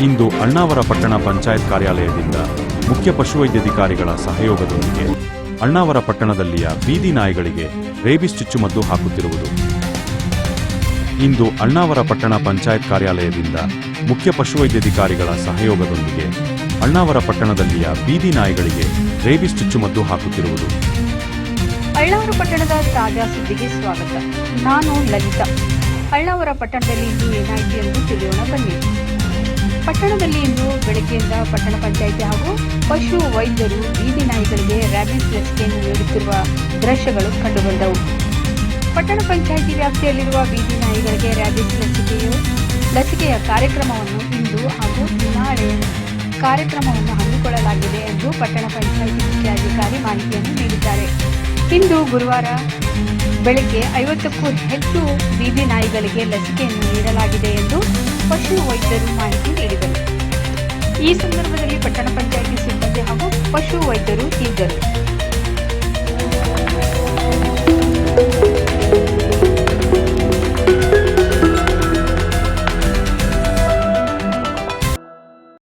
ಇಂದು ಅಣ್ಣಾವರ ಪಟ್ಟಣ ಪಂಚಾಯತ್ ಕಾರ್ಯಾಲಯದಿಂದ ಮುಖ್ಯ ಪಶುವೈದ್ಯಾಧಿಕಾರಿಗಳ ಸಹಯೋಗದೊಂದಿಗೆ ಅಣ್ಣಾವರ ಪಟ್ಟಣದಲ್ಲಿಯ ಬೀದಿ ನಾಯಿಗಳಿಗೆ ರೇಬಿಸ್ ಚುಚ್ಚುಮದ್ದು ಹಾಕುತ್ತಿರುವುದು. ಇಂದು ಅಣ್ಣಾವರ ಪಟ್ಟಣ ಪಂಚಾಯತ್ ಕಾರ್ಯಾಲಯದಿಂದ ಮುಖ್ಯ ಪಶುವೈದ್ಯಾಧಿಕಾರಿಗಳ ಸಹಯೋಗದೊಂದಿಗೆ ಅಣ್ಣಾವರ ಪಟ್ಟಣದಲ್ಲಿಯ ಬೀದಿ ನಾಯಿಗಳಿಗೆ ರೇಬಿಸ್ ಚುಚ್ಚುಮದ್ದು ಹಾಕುತ್ತಿರುವುದು. ಅಳ್ಳಾವರ ಪಟ್ಟಣದ ತಾಜಾ ಸುದ್ದಿಗೆ ಸ್ವಾಗತ. ನಾನು ಲಲಿತಾ. ಅಳ್ಳಾವರ ಪಟ್ಟಣದಲ್ಲಿ ಇಂದು ಏನಾಯಿತು ಪಟ್ಟಣದಲ್ಲಿ ಇಂದು ಬೆಳಗ್ಗೆಯಿಂದ ಪಟ್ಟಣ ಪಂಚಾಯಿತಿ ಹಾಗೂ ಪಶು ವೈದ್ಯರು, ಬೀದಿ ನಾಯಿಗಳಿಗೆ ರ್ಯಾಬಿಸ್ ಲಸಿಕೆಯನ್ನು ನೀಡುತ್ತಿರುವ ದೃಶ್ಯಗಳು ಕಂಡುಬಂದವು. ಪಟ್ಟಣ ಪಂಚಾಯಿತಿ ವ್ಯಾಪ್ತಿಯಲ್ಲಿರುವ ಬೀದಿ ನಾಯಿಗಳಿಗೆ ರ್ಯಾಬಿಸ್ ಲಸಿಕೆಯು, ಲಸಿಕೆಯ ಕಾರ್ಯಕ್ರಮವನ್ನು ಇಂದು ಹಾಗೂ ನಾಳೆ ಕಾರ್ಯಕ್ರಮವನ್ನು ಹಮ್ಮಿಕೊಳ್ಳಲಾಗಿದೆ ಎಂದು ಪಟ್ಟಣ ಪಂಚಾಯಿತಿ ಮುಖ್ಯಾಧಿಕಾರಿ ಮಾಹಿತಿಯನ್ನು ನೀಡಿದ್ದಾರೆ. ಇಂದು ಗುರುವಾರ ಬೆಳಗ್ಗೆ ಐವತ್ತಕ್ಕೂ ಹೆಚ್ಚು ಬೀದಿ ನಾಯಿಗಳಿಗೆ ಲಸಿಕೆಯನ್ನು ನೀಡಲಾಗಿದೆ ಎಂದು ಪಶು ವೈದ್ಯರು ಮಾಹಿತಿ ಈ ಸಂದರ್ಭದಲ್ಲಿ ಪಟ್ಟಣ ಪಂಚಾಯಿತಿ ಸಿಬ್ಬಂದಿ ಹಾಗೂ ಪಶು ವೈದ್ಯರು ಇದ್ದರು.